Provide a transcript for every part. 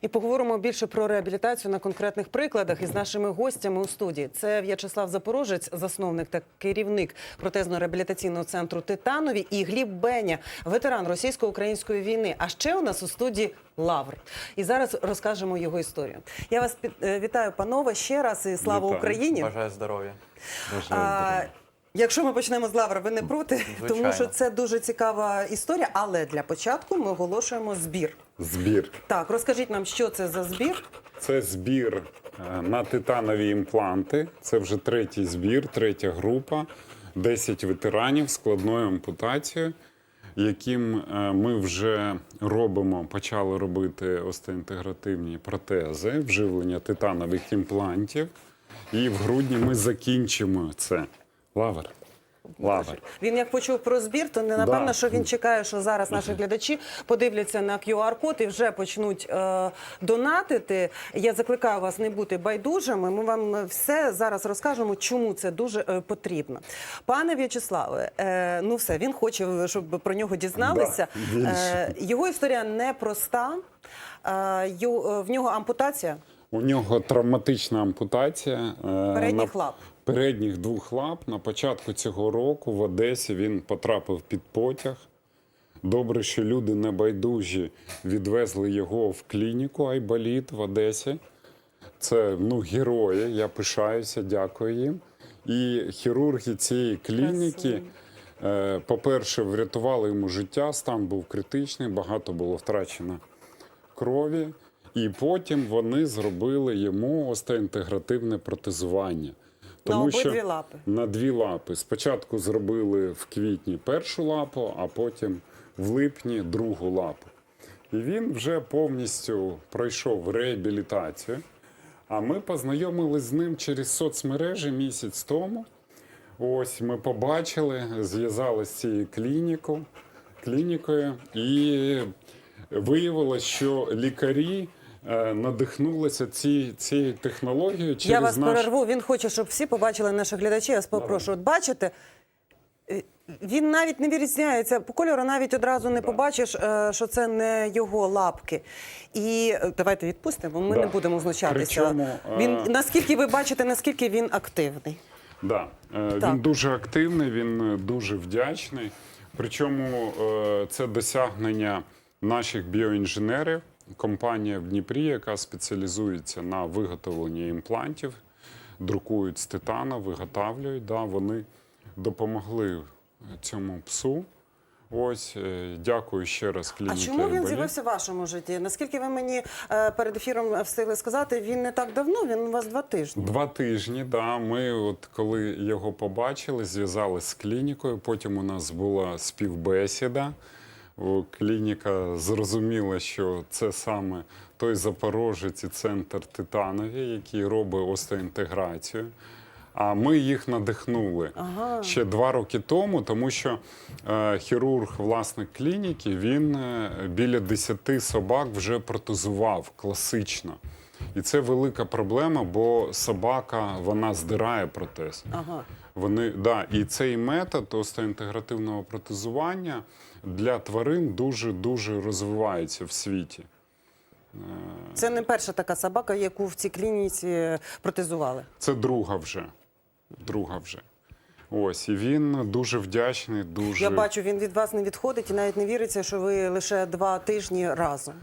І поговоримо більше про реабілітацію на конкретних прикладах із нашими гостями у студії. Це В'ячеслав Запорожець, засновник та керівник протезно-реабілітаційного центру Титанові, і Гліб Беня, ветеран російсько-української війни. А ще у нас у студії Лавр. І зараз розкажемо його історію. Я вас під- е, вітаю, панове, ще раз і слава Вітаю. Україні. Бажаю здоров'я. А, якщо ми почнемо з Лавра, ви не проти, тому що це дуже цікава історія. Але для початку ми оголошуємо збір. Збір. Так, розкажіть нам, що це за збір. Це збір е, на титанові імпланти. Це вже третій збір, третя група. 10 ветеранів складною ампутацією, яким е, ми вже робимо, почали робити остеінтегративні протези, вживлення титанових імплантів. І в грудні ми закінчимо це. Лавр. Лавр. Він як почув про збір, то не напевно, Да. що він чекає, що зараз наші глядачі подивляться на QR-код і вже почнуть е, донатити. Я закликаю вас не бути байдужими. Ми вам все зараз розкажемо, чому це дуже е, потрібно. Пане В'ячеславе, е, ну все, він хоче, щоб про нього дізналися. Да. Е, його історія непроста. Е, е, в нього ампутація У нього травматична ампутація е, передніх лап. Передніх двох лап. На початку цього року в Одесі він потрапив під потяг. Добре, що люди небайдужі відвезли його в клініку Айболіт в Одесі. Це ну, герої, я пишаюся, дякую їм. І хірурги цієї клініки, е, по-перше, врятували йому життя, стан був критичний, багато було втрачено крові. І потім вони зробили йому остеінтегративне протезування. На обидві лапи. На дві лапи. Спочатку зробили в квітні першу лапу, а потім в липні другу лапу. І він вже повністю пройшов реабілітацію. А ми познайомилися з ним через соцмережі місяць тому. Ось ми побачили, зв'язалися з цією клінікою, клінікою, і виявилось, що лікарі надихнулися ці, цією технологією через Я вас наш... перерву. Він хоче, щоб всі побачили наші глядачі. Я вас попрошу. От бачите, е, він навіть не відрізняється. По кольору навіть одразу не побачиш, е, що це не його лапки. І е, давайте відпустимо, ми Да. не будемо знущатися. Причому, е, Він наскільки ви бачите, наскільки він активний. Да. Е, Так. Він дуже активний, він е, дуже вдячний. Причому е, це досягнення наших біоінженерів. Компанія в Дніпрі, яка спеціалізується на виготовленні імплантів, друкують з титану, виготовлюють. Да, вони допомогли цьому псу. Ось, е, дякую ще раз А чому він з'явився в вашому житті? Наскільки ви мені е, перед ефіром встигли сказати, він не так давно, він у вас два тижні. Два тижні, да. Ми, от коли його побачили, зв'язалися з клінікою. Потім у нас була співбесіда. Клініка зрозуміла, що це саме той запорожець і центр Титанові, який робить остеінтеграцію. А ми їх надихнули Ага. ще два роки тому, тому що е, хірург, власник клініки, він е, біля 10 собак вже протезував класично. І це велика проблема, бо собака вона здирає протез. Ага. Вони, да, і цей метод остеінтегративного протезування для тварин дуже дуже розвивається в світі. Це не перша така собака, яку в цій клініці протезували. Це друга вже. Друга вже. Ось, і він дуже вдячний, дуже. Я бачу, він від вас не відходить і навіть не віриться, що ви лише два тижні разом.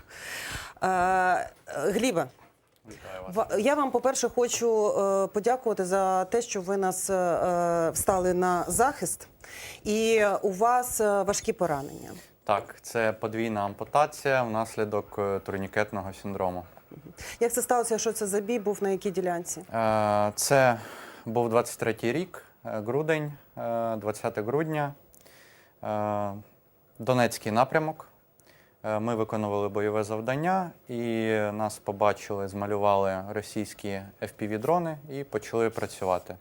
Е, Гліба, я вам, по-перше, хочу е, подякувати за те, що ви нас е, встали на захист, і у вас е, важкі поранення. Так, це подвійна ампутація внаслідок турнікетного синдрому. Як це сталося? Що це за бій був на якій ділянці? Це був 23-й рік, грудень, е, 20 грудня, Донецький напрямок. Е, Ми виконували бойове завдання і нас побачили, змалювали російські FPV-дрони і почали працювати.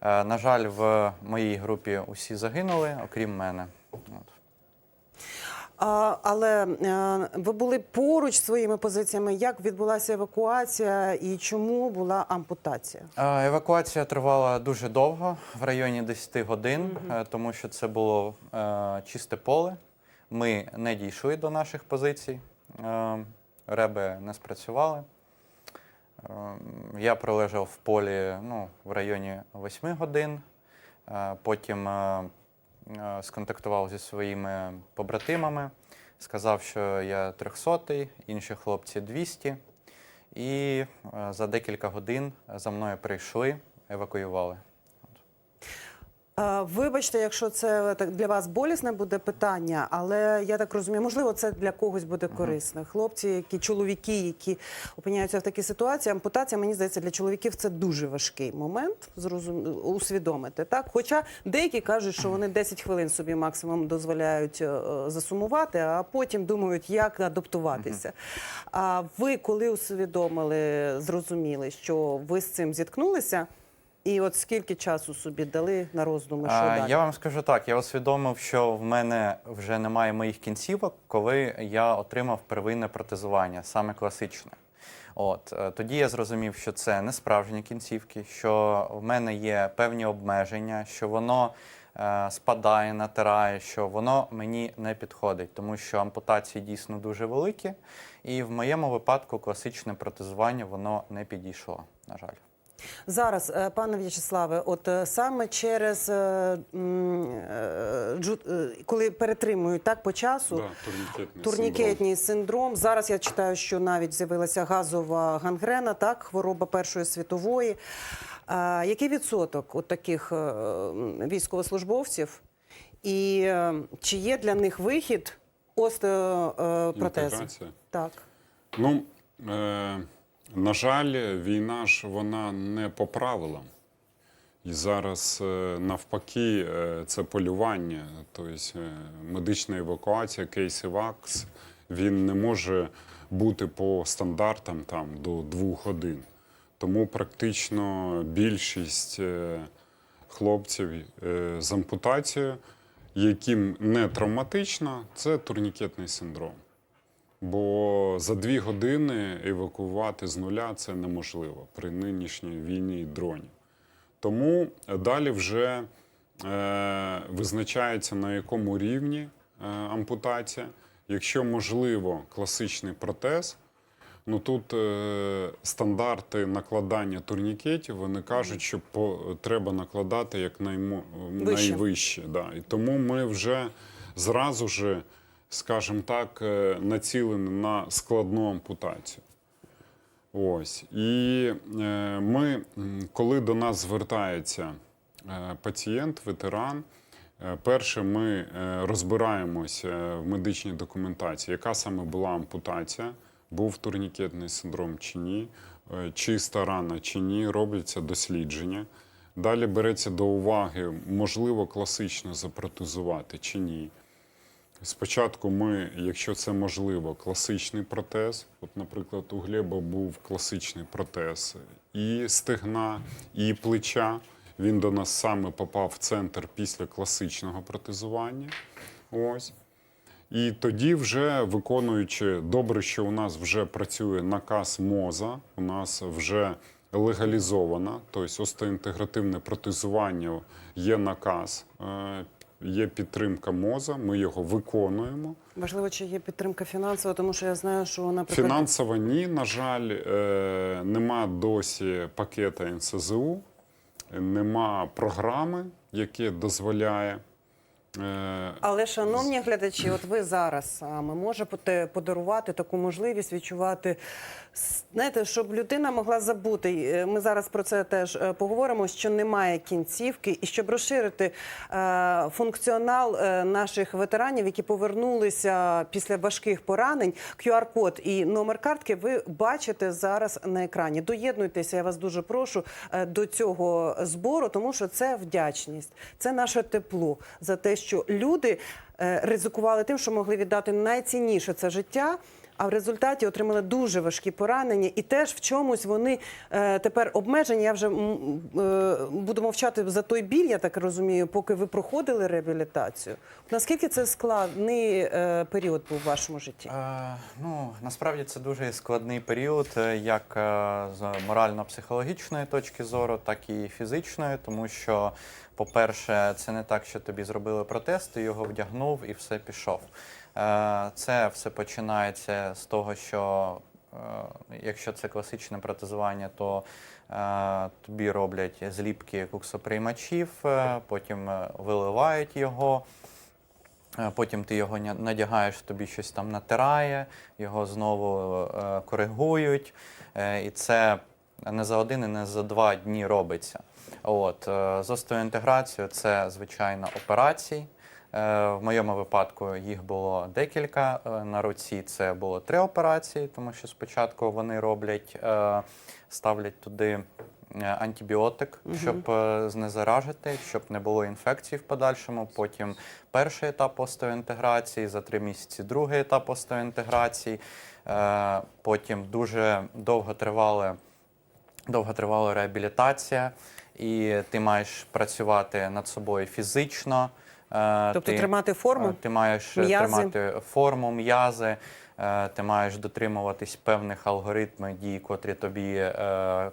Е, На жаль, в моїй групі усі загинули, окрім мене. От. А, але е, ви були поруч своїми позиціями. Як відбулася евакуація і чому була ампутація? Евакуація тривала дуже довго, в районі 10 годин, е, тому що це було е, чисте поле. Ми не дійшли до наших позицій. Е, реби не спрацювали. Ем, Я пролежав в полі ну, в районі 8 годин. Е, Потім е, е, сконтактував зі своїми побратимами, сказав, що я 300 інші хлопці 200. І е, за декілька годин за мною прийшли, евакуювали. А, Вибачте, якщо це так для вас болісне буде питання, але я так розумію, можливо, це для когось буде корисно. Хлопці, які чоловіки, які опиняються в такій ситуації, ампутація, мені здається, для чоловіків це дуже важкий момент зрозум... усвідомити. Так, хоча деякі кажуть, що вони 10 хвилин собі максимум дозволяють е, е, засумувати, а потім думають, як адаптуватися. А ви коли усвідомили, зрозуміли, що ви з цим зіткнулися? І от скільки часу собі дали на роздуми, що А, далі? Я вам скажу так: я усвідомив, що в мене вже немає моїх кінцівок, коли я отримав первинне протезування, саме класичне. От е, тоді я зрозумів, що це не справжні кінцівки, що в мене є певні обмеження, що воно е, спадає, натирає, що воно мені не підходить, тому що ампутації дійсно дуже великі, і в моєму випадку класичне протезування воно не підійшло, на жаль. Зараз, е, пане В'ячеславе, от е, саме через е, коли перетримують так по часу. Да, турнікетний, синдром. Турнікетний синдром. Зараз я читаю, що навіть з'явилася газова гангрена, так, хвороба Першої світової. А, який відсоток от таких військовослужбовців? І чи є для них вихід остеопротези? Інтеграція. Так. Ну, е, на жаль, війна ж вона не по правилам. І зараз е, навпаки е, це полювання, тобто е, медична евакуація, кейс івакс, він не може бути по стандартам там, до двох годин. Тому практично більшість хлопців з ампутацією, яким не травматично, це турнікетний синдром. Бо за дві години евакуювати з нуля це неможливо при нинішній війні дронів. Тому далі вже е, визначається на якому рівні е, ампутація. Якщо можливо класичний протез, ну тут е, стандарти накладання турнікетів вони кажуть, що по, треба накладати як наймо, найвище. Да. І тому ми вже зразу ж, скажімо так, е, націлені на складну ампутацію. Ось. І е, ми, коли до нас звертається е, пацієнт, ветеран, перше ми розбираємося в медичній документації, яка саме була ампутація, був турнікетний синдром чи ні, чиста рана чи ні, робляться дослідження. Далі береться до уваги, можливо класично запротезувати чи ні. Спочатку ми, якщо це можливо, класичний протез. От, наприклад, у Глеба був класичний протез і стегна, і плеча. Він до нас саме попав в центр після класичного протезування. Ось. І тоді, вже виконуючи добре, що у нас вже працює наказ МОЗа, у нас вже легалізовано, тобто остеінтегративне протезування є наказ, е, є підтримка МОЗа, ми його виконуємо. Важливо, чи є підтримка фінансова, тому що я знаю, що, наприклад, фінансова ні, на жаль, е, нема досі пакета НСЗУ, нема програми, яка дозволяє. Е, Але, шановні глядачі, от ви зараз саме можете подарувати таку можливість відчувати, знаєте, щоб людина могла забути. е, Ми зараз про це теж е, поговоримо, що немає кінцівки, і щоб розширити функціонал наших ветеранів, які повернулися після важких поранень. QR-код і номер картки ви бачите зараз на екрані. Доєднуйтеся, я вас дуже прошу до цього збору, тому що це вдячність, це наше тепло за те, що люди е, ризикували тим, що могли віддати найцінніше це життя. А в результаті отримали дуже важкі поранення, і теж в чомусь вони е, тепер обмежені. Я вже е, буду мовчати за той біль, я так розумію, поки ви проходили реабілітацію. Наскільки це складний е, період був у вашому житті? Е, ну, насправді це дуже складний період, як з морально-психологічної точки зору, так і фізичної, тому що, по-перше, це не так, що тобі зробили протез, ти його вдягнув і все пішов. Е, Це все починається з того, що е, якщо це класичне протезування, то е, тобі роблять зліпки куксоприймачів, потім виливають його. Потім ти його надягаєш, тобі щось там натирає, його знову коригують. І це не за один і не за два дні робиться. От, з остеоінтеграцією це, звичайно, операції. Е, в моєму випадку їх було декілька. Е, на руці це було три операції, тому що спочатку вони роблять, е, ставлять туди антибіотик, щоб знезаражити, щоб не було інфекцій в подальшому. Потім перший етап остеоінтеграції, за три місяці другий етап остеоінтеграції. Потім дуже довго тривали довго тривала реабілітація, і ти маєш працювати над собою фізично. Е, Тобто ти, тримати форму? е, Ти маєш тримати форму, м'язи, е, ти маєш дотримуватись певних алгоритмів дій, котрі тобі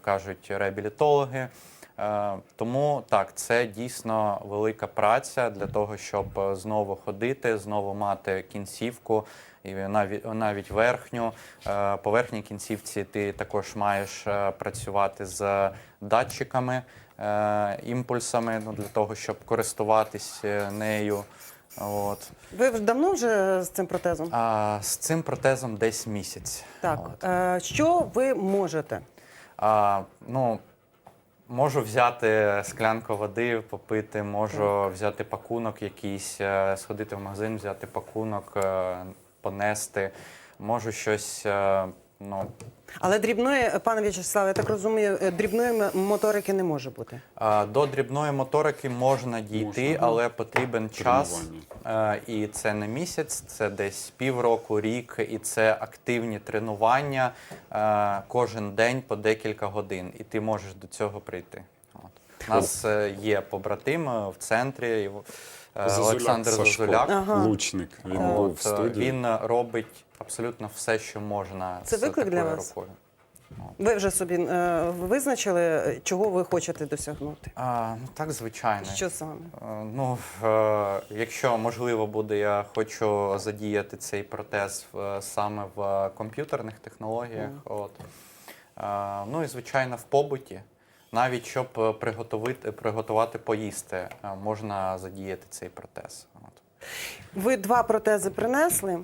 кажуть реабілітологи. Тому так, це дійсно велика праця для того, щоб знову ходити, знову мати кінцівку, і навіть, навіть верхню. По верхній кінцівці ти також маєш працювати з датчиками, імпульсами ну, для того, щоб користуватись е, нею. От. Ви давно вже з цим протезом? А, з цим протезом десь місяць. Так. От. Е, що ви можете? А, ну, можу взяти склянку води, попити, можу взяти пакунок якийсь, е, сходити в магазин, взяти пакунок, е, понести. Можу щось. Ну, Але дрібної, пане В'ячеславе, я так розумію, е, дрібної моторики не може бути. до дрібної моторики можна дійти, Можна. але потрібен час. Е, І це не місяць, це десь півроку, рік, і це активні тренування е, кожен день по декілька годин, і ти можеш до цього прийти. От. У нас є побратим в центрі, е, Олександр Сашко. Зозуляк. Ага. Лучник. Він був в е, студії. Він робить абсолютно все, що можна Це з виклик для такою вас? рукою. Ви вже собі е, визначили, е, чого ви хочете досягнути? А, ну так, звичайно. Що саме? Е, Ну, е, якщо можливо буде, я хочу задіяти цей протез е, саме в комп'ютерних технологіях. От. Е, Ну і звичайно в побуті. Навіть щоб е, приготувати, приготувати поїсти, е, можна задіяти цей протез. От. Ви два протези принесли.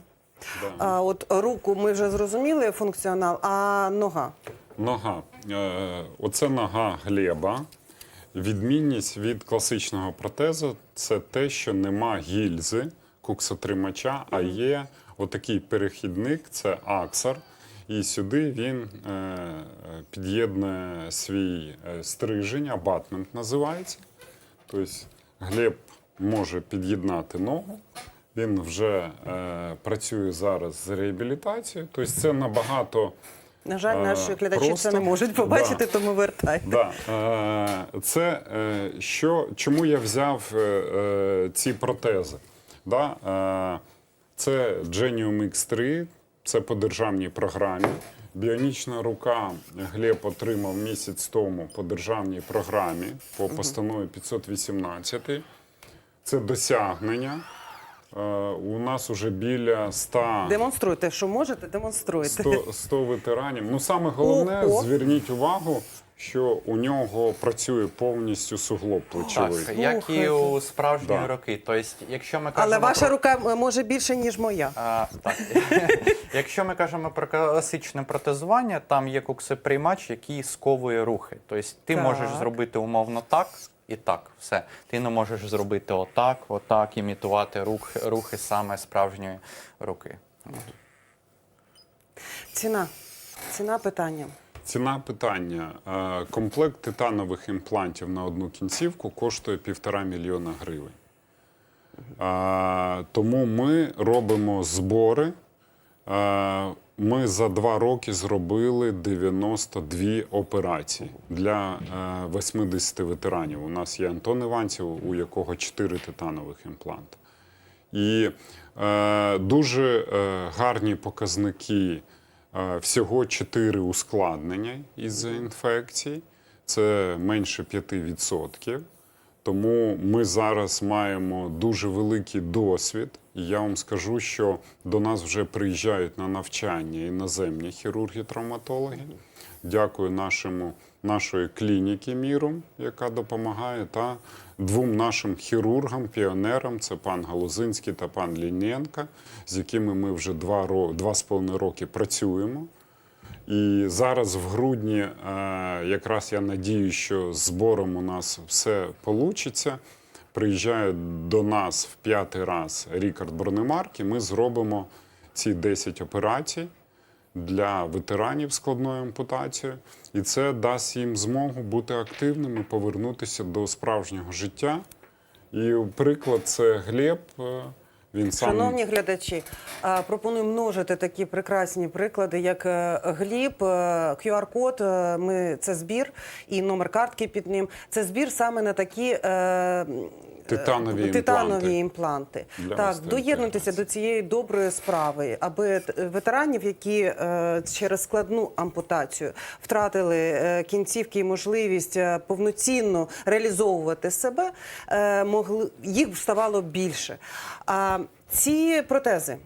Да. А от руку ми вже зрозуміли функціонал, а нога. Нога. Е, Оце нога Глеба. Відмінність від класичного протезу це те, що нема гільзи куксотримача, а є отакий перехідник це аксар. І сюди він е, під'єднує свій е, стрижень, абатмент називається. Тобто Глеб може під'єднати ногу. Він вже е, працює зараз з реабілітацією. Тобто це набагато На жаль, Е, наші глядачі просто- це не можуть побачити, тому вертайте. Да. Е, Це е, що, чому я взяв е, е, ці протези? Да? Е, Це Genium X3, це по державній програмі. Біонічна рука Глеб отримав місяць тому по державній програмі по постанові 518. Це досягнення. Е, У нас уже біля 100 Демонструйте, що можете, демонструйте. 100, 100 ветеранів. Ну саме головне, О, зверніть увагу, що у нього працює повністю суглоб плечовий. Так, як і у справжньої Да. руки. Тобто, якщо ми кажемо Але ваша про... рука може більше, ніж моя. А, так. Якщо ми кажемо про класичне протезування, там є куксоприймач, який сковує рухи. Тобто ти Так. можеш зробити умовно так і так. Все. Ти не можеш зробити отак, отак, імітувати рух, рухи саме справжньої руки. Ціна. Ціна питання. Ціна питання. Е, Комплект титанових імплантів на одну кінцівку коштує півтора мільйона гривень. Е, Тому ми робимо збори. Е, Ми за два роки зробили 92 операції для е, 80 ветеранів. У нас є Антон Іванців, у якого 4 титанових імпланти. І е, дуже гарні показники. Е, всього 4 ускладнення із інфекцій. Це менше 5%. Тому ми зараз маємо дуже великий досвід. І я вам скажу, що до нас вже приїжджають на навчання іноземні хірурги-травматологи. Дякую нашому, нашої клініки Міром, яка допомагає, та двом нашим хірургам, піонерам це пан Галузинський та пан Лінєнка, з якими ми вже два, два з половиною роки працюємо. І зараз в грудні, е, якраз я надію, що збором у нас все вийде. Приїжджає до нас в п'ятий раз Рікард Бронемарк, і ми зробимо ці 10 операцій для ветеранів з складною ампутацією. І це дасть їм змогу бути активними, повернутися до справжнього життя. І приклад це Глеб. е, Він сам Шановні глядачі, пропоную множити такі прекрасні приклади, як е, Гліб, е, QR-код. Ми це збір і номер картки під ним. Це збір саме на такі Титанові е, титанові імпланти. імпланти. Так, доєднуйтеся до цієї доброї справи, аби ветеранів, які е, через складну ампутацію втратили е, кінцівки і можливість повноцінно реалізовувати себе, могли їх ставало більше. А ці протези.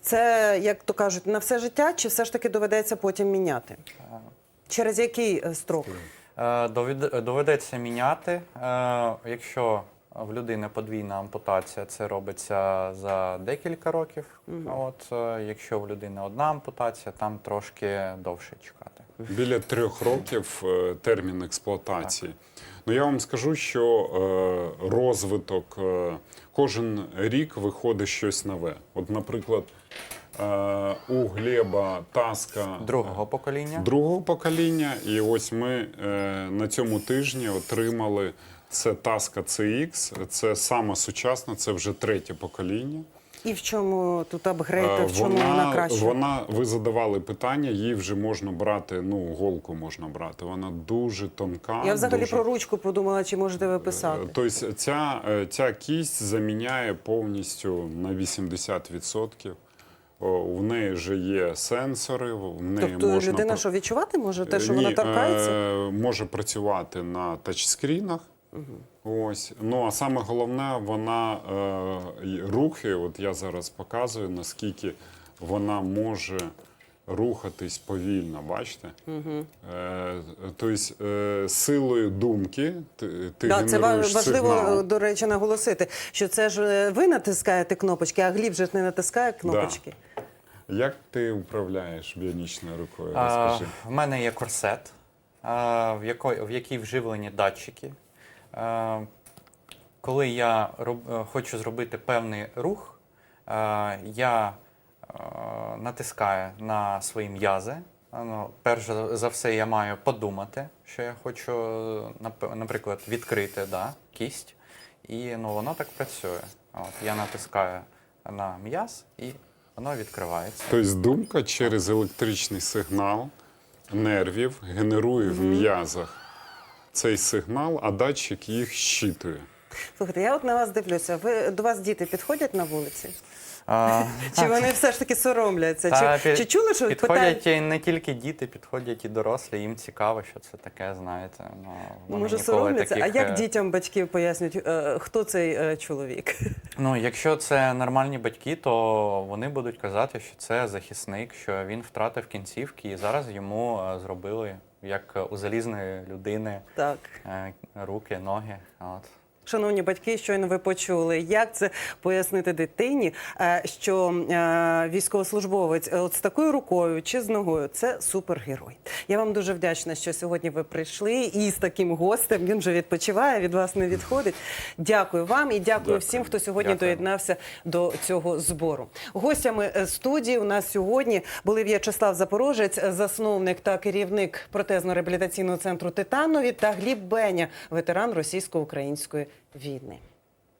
Це, як то кажуть, на все життя, чи все ж таки доведеться потім міняти? Через який строк? Доведеться міняти. Якщо в людини подвійна ампутація, це робиться за декілька років. От, е, якщо в людини одна ампутація, там трошки довше чекати. Біля трьох років е, термін експлуатації. Ну я вам скажу, що е, розвиток е, кожен рік виходить щось нове. От, наприклад, е, у Глеба Таска Другого покоління. другого покоління, і ось ми е, на цьому тижні отримали це Таска CX. Це саме сучасна, це вже третє покоління. І в чому тут апгрейд, Е, в чому вона, краще? Вона, ви задавали питання, її вже можна брати, ну, голку можна брати. Вона дуже тонка. Я взагалі дуже... про ручку подумала, чи можете ви писати. Е, Тобто ця, е, ця кість заміняє повністю на 80%. В неї вже є сенсори, в неї Тобто можна людина що відчувати може те, що Ні, вона торкається? може працювати на тачскрінах. Ось. Ну а саме головне, вона е, й- рухи, от я зараз показую, наскільки вона може рухатись повільно, бачите? Е, тобто е, силою думки ти, ти Да, це важливо, сигнал. до речі, наголосити, що це ж е, ви натискаєте кнопочки, а Гліб же ж не натискає кнопочки. Як ти управляєш біонічною рукою? А, в мене є корсет, а, в, яко, в якій вживлені датчики. А, коли я роб, е, хочу зробити певний рух, я натискаю на свої м'язи. Ну, перш за- за все, я маю подумати, що я хочу, наприклад, відкрити да, кість. І ну, воно так працює. От, я натискаю на м'яз і воно відкривається. Тобто думка через електричний сигнал нервів генерує в м'язах цей сигнал, а датчик їх щитує. Слухайте, я от на вас дивлюся. Ви до вас діти підходять на вулиці? А, Чи вони все ж таки соромляться? Та, Чи, пі- чи чули, що підходять питають? не тільки діти, підходять і дорослі. Їм цікаво, що це таке, знаєте. Ну, Може, соромляться? таких, А як е, дітям батьки пояснюють, е, хто цей е, чоловік? Ну, якщо це нормальні батьки, то вони будуть казати, що це захисник, що він втратив кінцівки, і зараз йому зробили як у залізної людини Так. руки, ноги. От. Шановні батьки, щойно ви почули, як це пояснити дитині, е, що е, військовослужбовець от з такою рукою чи з ногою це супергерой. Я вам дуже вдячна, що сьогодні ви прийшли і з таким гостем. Він вже відпочиває, від вас не відходить. Дякую вам і дякую, Дякую. всім, хто сьогодні Дякую. доєднався до цього збору. Гостями е, студії у нас сьогодні були В'ячеслав Запорожець, засновник та керівник протезно-реабілітаційного центру Титанові, та Гліб Беня, ветеран російсько-української війни.